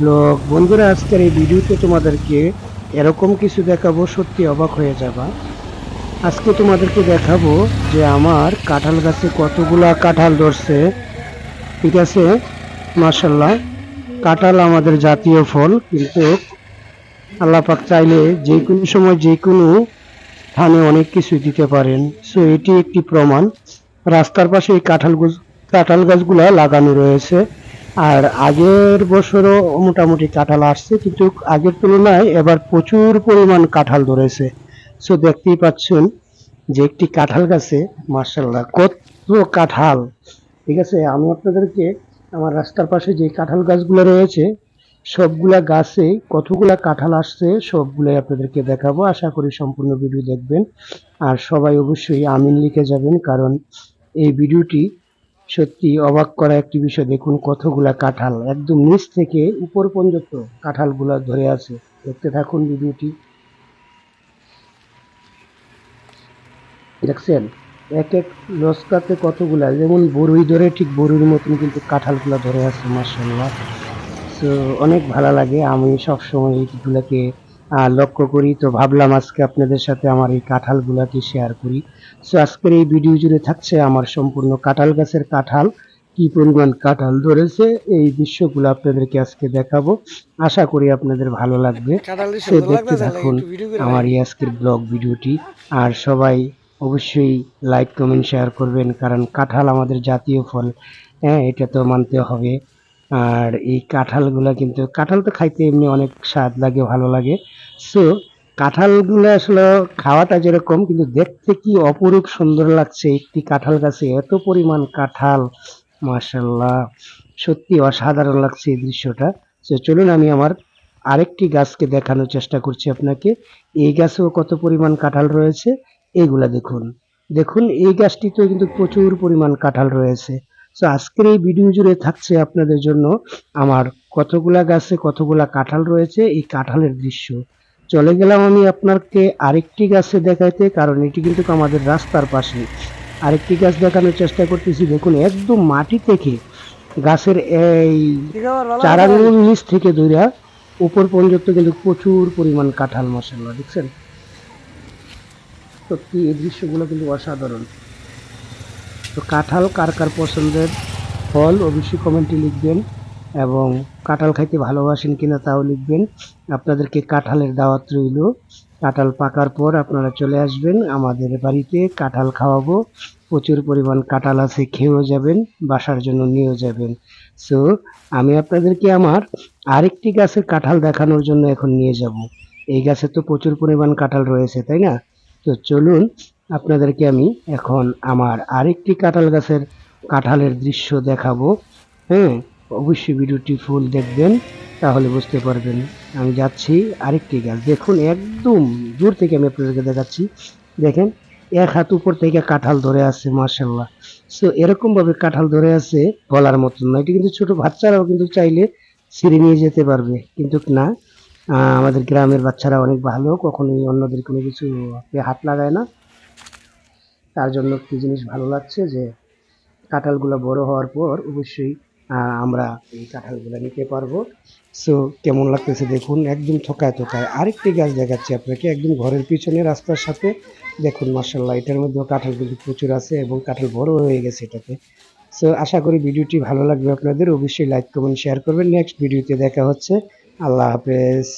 Blog বন্ধুরা, আজকের এই ভিডিওতে তোমাদেরকে এরকম কিছু দেখাবো, সত্যি অবাক হয়ে যাবা। আজকে তোমাদেরকে দেখাবো যে আমার কাঁঠাল গাছে কতগুলা কাঁঠাল ধরছে। ঠিক আছে? মার্শাল্লাহ কাঁঠাল আমাদের জাতীয় ফল, কিন্তু আল্লাহ পাক চাইলে যে কোনো সময় যে কোনো স্থানে অনেক কিছু দিতে পারেন। সো এটি একটি প্রমাণ। রাস্তার পাশে এই কাঁঠাল গাছ কাঁঠাল গাছগুলা লাগানো রয়েছে। আর আগের বছরও মোটামুটি কাঁঠাল আসছে, কিন্তু আগের তুলনায় এবার প্রচুর পরিমাণ কাঁঠাল ধরেছে। সো দেখতেই পাচ্ছেন যে একটি কাঁঠাল গাছে মার্শাল্লাহ কত কাঁঠাল। ঠিক আছে, আমি আপনাদেরকে আমার রাস্তার পাশে যে কাঁঠাল গাছগুলো রয়েছে, সবগুলা গাছে কতগুলা কাঁঠাল আসছে, সবগুলাই আপনাদেরকে দেখাবো। আশা করি সম্পূর্ণ ভিডিও দেখবেন। আর সবাই অবশ্যই আমিন লিখে যাবেন, কারণ এই ভিডিওটি সত্যি অবাক করা একটি বিষয়। দেখুন কতগুলা কাঁঠাল, একদম নিচ থেকে উপর পর্যন্ত কাঁঠালগুলা ধরে আছে। দেখতে থাকুন ভিডিওটি। দেখছেন? এক এক লস্কাতে কতগুলা, যেমন বরুই ধরে ঠিক বরুইর মতন কিন্তু কাঁঠালগুলা ধরে আছে মার্শাল্লাহ তো অনেক ভালো লাগে। আমি সবসময় এইগুলাকে লক্ষ্য করি তো ভাবলাম আজকে আপনাদের সাথে আমার এই কাঁঠালগুলাকে শেয়ার করি। সো আজকের এই ভিডিও জুড়ে থাকছে আমার সম্পূর্ণ কাঁঠাল গাছের কাঁঠাল কি পরিমাণ কাঁঠাল ধরেছে এই দৃশ্যগুলো আপনাদেরকে আজকে দেখাবো। আশা করি আপনাদের ভালো লাগবে। তো দেখতে থাকুন আমার এই আজকের ব্লগ ভিডিওটি আর সবাই অবশ্যই লাইক কমেন্ট শেয়ার করবেন কারণ কাঁঠাল আমাদের জাতীয় ফল। হ্যাঁ এটা তো মানতে হবে। আর এই কাঁঠালগুলো কিন্তু, কাঁঠাল তো খাইতে এমনি অনেক স্বাদ লাগে, ভালো লাগে। সো কাঁঠালগুলো আসলে খাওয়াটা যেরকম, কিন্তু দেখতে কি অপরূপ সুন্দর লাগছে একটি কাঁঠাল গাছে। এত পরিমাণ কাঁঠাল মাশাল্লাহ সত্যি অসাধারণ লাগছে এই দৃশ্যটা। তো চলুন আমি আমার আরেকটি গাছকে দেখানোর চেষ্টা করছি আপনাকে। এই গাছেও কত পরিমাণ কাঁঠাল রয়েছে এইগুলা দেখুন। দেখুন, এই গাছটিতেও কিন্তু প্রচুর পরিমাণ কাঁঠাল রয়েছে। তো আজকের এই ভিডিও জুড়ে থাকছে আপনাদের জন্য আমার কতগুলা গাছে কতগুলা কাঁঠাল রয়েছে, এই কাঁঠালের দৃশ্য। চলে গেলাম আমি আপনাকে আরেকটি গাছে দেখাইতে, কারণ এটি কিন্তু আমাদের রাস্তার পাশে। আরেকটি গাছ দেখানোর চেষ্টা করতেছি, দেখুন, একদম মাটি থেকে গাছের এই খবর নিচ থেকে ধইরা উপর পর্যন্ত কিন্তু প্রচুর পরিমাণ কাঁঠাল মশলা, দেখছেন? সত্যি, এই দৃশ্যগুলো কিন্তু অসাধারণ। তো কাঁঠাল কার কার পছন্দের? ফল, অবশ্যই কমেন্টে লিখবেন। এবং কাঁঠাল খাইতে ভালোবাসেন কিনা তাও লিখবেন। আপনাদেরকে কাঁঠালের দাওয়াত রইল। কাঁঠাল পাকার পর আপনারা চলে আসবেন আমাদের বাড়িতে। কাঁঠাল খাওয়াবো। প্রচুর পরিমাণ কাঁঠাল আছে, খেয়েও যাবেন, বাসার জন্য নিয়েও যাবেন। সো আমি আপনাদেরকে আমার আরেকটি গাছের কাঁঠাল দেখানোর জন্য এখন নিয়ে যাব। এই গাছে তো প্রচুর পরিমাণ কাঁঠাল রয়েছে, তাই না? তো চলুন আপনাদেরকে আমি এখন আমার আরেকটি কাঁঠাল গাছের কাঁঠালের দৃশ্য দেখাবো। হ্যাঁ অবশ্যই ভিডিওটি ফুল দেখবেন, তাহলে বুঝতে পারবেন। আমি যাচ্ছি আরেকটি গাছ। দেখুন, একদম দূর থেকে আমি আপনাদেরকে দেখাচ্ছি। দেখেন, এক হাত উপর থেকে কাঁঠাল ধরে আছে মার্শাল্লাহ সো এরকমভাবে কাঁঠাল ধরে আছে বলার মতন না। এটি কিন্তু ছোট বাচ্চারাও কিন্তু চাইলে ছিঁড়ে নিয়ে যেতে পারবে। কিন্তু না আমাদের গ্রামের বাচ্চারা অনেক ভালো, কখনোই অন্যদের কোনো কিছু হাত লাগায় না। তার জন্য একটি জিনিস ভালো লাগছে যে কাঁঠালগুলো বড় হওয়ার পর অবশ্যই আমরা এই কাঁঠালগুলো নিতে পারব। সো কেমন লাগতেছে দেখুন, একদম থোকায় থোকায়। আরেকটি গাছ দেখাচ্ছি আপনাকে, একদম ঘরের পিছনে রাস্তার সাথে। দেখুন মার্শাল্লাহ এটার মধ্যেও কাঁঠাল কিন্তু প্রচুর আছে এবং কাঁঠাল বড় হয়ে গেছে এটাতে। সো আশা করি ভিডিওটি ভালো লাগবে আপনাদের। অবশ্যই লাইক কমেন্ট শেয়ার করবেন। নেক্সট ভিডিওতে দেখা হচ্ছে। আল্লাহ হাফেজ।